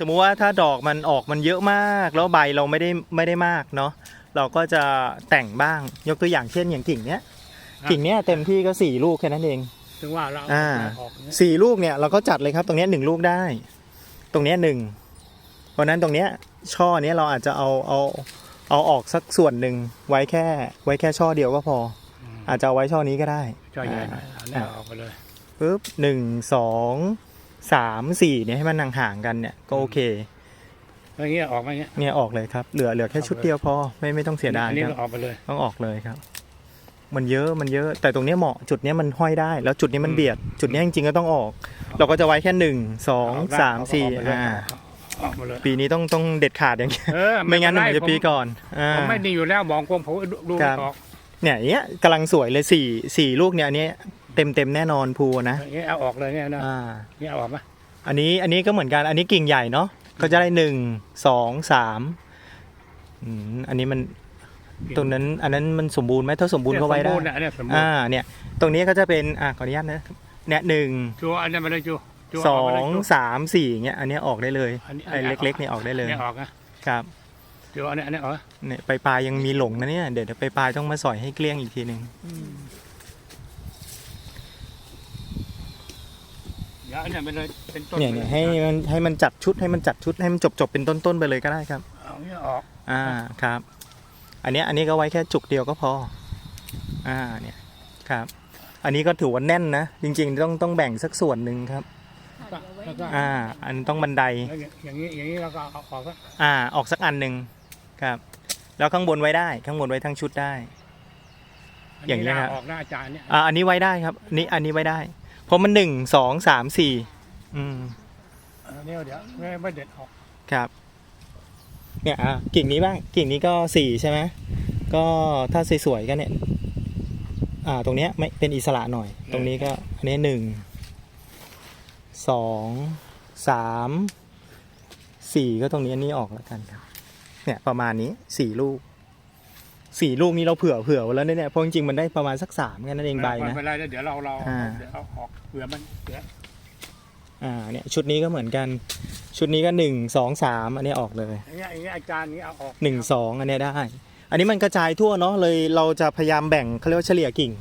สมมุติว่าถ้าดอกมันออกมันเยอะมาก แล้วใบเราไม่ได้ไม่ได้มากเนาะเราก็จะแต่งบ้างยกตัวอย่างเช่นอย่างกิ่งเนี้ยครับกิ่งเนี้ยเต็มที่ก็สี่ลูกแค่นั้นเองถึงว่าเราอ่าออกเนี่ยสี่ลูกเนี่ยเราก็จัดเลยครับ ตรงเนี้ยหนึ่งลูกได้ ตรงเนี้ยหนึ่งเพราะฉะนั้นตรงเนี้ยช่อเนี้ยเราอาจจะเอาเอาเอาออกสักส่วนหนึ่งไว้แค่ ไว้แค่ช่อเดียวก็พอมอาจจะเอาไว้ช่อนี้ก็ได้ช่วยใหญ่หน่อยเอาเนี่ยออกไปเลยปุ๊บหนึ่งสอง สามสี่เนี่ยให้มันห่างๆกันเนี่ยก็โอเคแล้วอย่างเงี้ยออกมาอย่างเงี้ยเนี่ยออกเลยครับ เหลือเหลือแค่ชุดเดียวพอไม่ไม่ต้องเสียดายอันนี้คก็รับออกไปเลย ต้องออกเลยครับ มันเยอะมันเยอะ แต่ตรงเนี้ยเหมาะจุดเนี้ยมันห้อยได้ แล้วจุดนี้มันเบียด จุดเนี้ยจริงๆก็ต้องออก เราก็จะไว้แค่หนึ่งสองเอได้สามสี่เอไปเลยอ่าออกมาเลยปีนี้ต้องต้องเด็ดขาดอย่างเงี้ยเออไม่งั้นเป็มันรจะปีก่อนอ่า ผมไม่ดีอยู่แล้วบอกกงผมดูดูครับ ออก เนี่ยอย่างเงี้ยกำลังสวยเลยสี่สี่ลูกเนี่ยอันนี้ เต็มเต็มๆแน่นอนภูนะอย่างเงี้ยเอาออกเลยเนี่ยนะอ่าเนี่ยเอาออกมาอันนี้อันนี้ก็เหมือนกันอันนี้กิ่งใหญ่เนาะก็จะได้หนึ่งสองสามอืมอันนี้มันตรงนั้น อันนั้นมันสมบูรณ์ไหมถ้าสมบูรณ์ก็ไว้ได้ สมบูรณ์นะเนี่ยสมบูรอ่าณ์เนี่ย ตรงนี้ก็จะเป็นอ่าขออนุญาตนะเนี่ยหนึ่งจูอันนี้มาเลยจูจูสเาอมาเลยงจู สามสี่เงี้ยอันเนี้ยออกได้เลยอันนี้ไอ้เล็กๆเนี่ยออกได้เลยเนี่ยออกนะครับจูอันนี้อันนี้ออกนะเนี่ยปลายๆยังมีหลงนะเนี่ยเดี๋ยวเดี๋ยวปลายๆต้องมาสอยให้เกลี้ยงอีกทีหนึ่ง เดี๋ยวอันนี้ไปเลยเป็นต้นเนี่ยเนี่ยให้มันให้มันจัดชุดให้มันจัดชุดให้มันจบจบๆเป็นต้นๆไปเลยก็ได้ครับ เอาเนี่ยออกอ่าครับ อันเนี้ยอันนี้ก็ไว้แค่จุกเดียวก็พอ อ่าเนี่ยครับ อันนี้ก็ถือว่าแน่นนะจริงๆต้องต้องแบ่งสักส่วนหนึ่งครับ แล้วก็อ่า อันต้องบันได แล้วอย่างนี้อย่างนี้เราก็เอาออกก็อ่าออกสักอันหนึ่งครับ แล้วข้างบนไว้ได้ ข้างบนไว้ทั้งชุดได้ อย่างนี้นี้ครับ ออกหน้าอาจารย์เนี่ยอ่าอันนี้ไว้ได้ครับอันนี้อันนี้ไว้ได้ เพราะมันหนึ่งสองสามสี่อืมอันนี้เดี๋ยวไม่ไม่เด็ดออกครับ เนี่ยอะกิ่งนี้บ้างกิ่งนี้ก็สี่ใช่ไหมก็ถ้าสวยๆก็เนี่ย อ่า ตรงเนี้ยไม่เป็นอิสระหน่อย ตรงนี้ก็ อันนี้หนึ่งสองสามสี่ก็ตรงนี้อันนี้ออกแล้วกันครับ เนี่ยประมาณนี้สี่ลูก สี่ลูกนี้เราเผื่อเผื่อไว้แล้วเนี่ยเพราะจริงๆมันได้ประมาณสักสามแค่นั้นเองใบไม่นะเป็นไรเดี๋ยวเราเราอ่า เดี๋ยวเอาออกเผื่อมันเผื่ออ่าเนี่ยชุดนี้ก็เหมือนกัน ชุดนี้ก็หนึ่งสองสามอันนี้ออกเลยอย่างเงี้ยอย่างเงี้ยอาจารย์นี้เอาออกหนึ่งสองอันเนี้ยได้ อันนี้มันกระจายทั่วเนาะเลยเราจะพยายามแบ่งเขาเรียกว่าเฉลี่ยกิ่งอ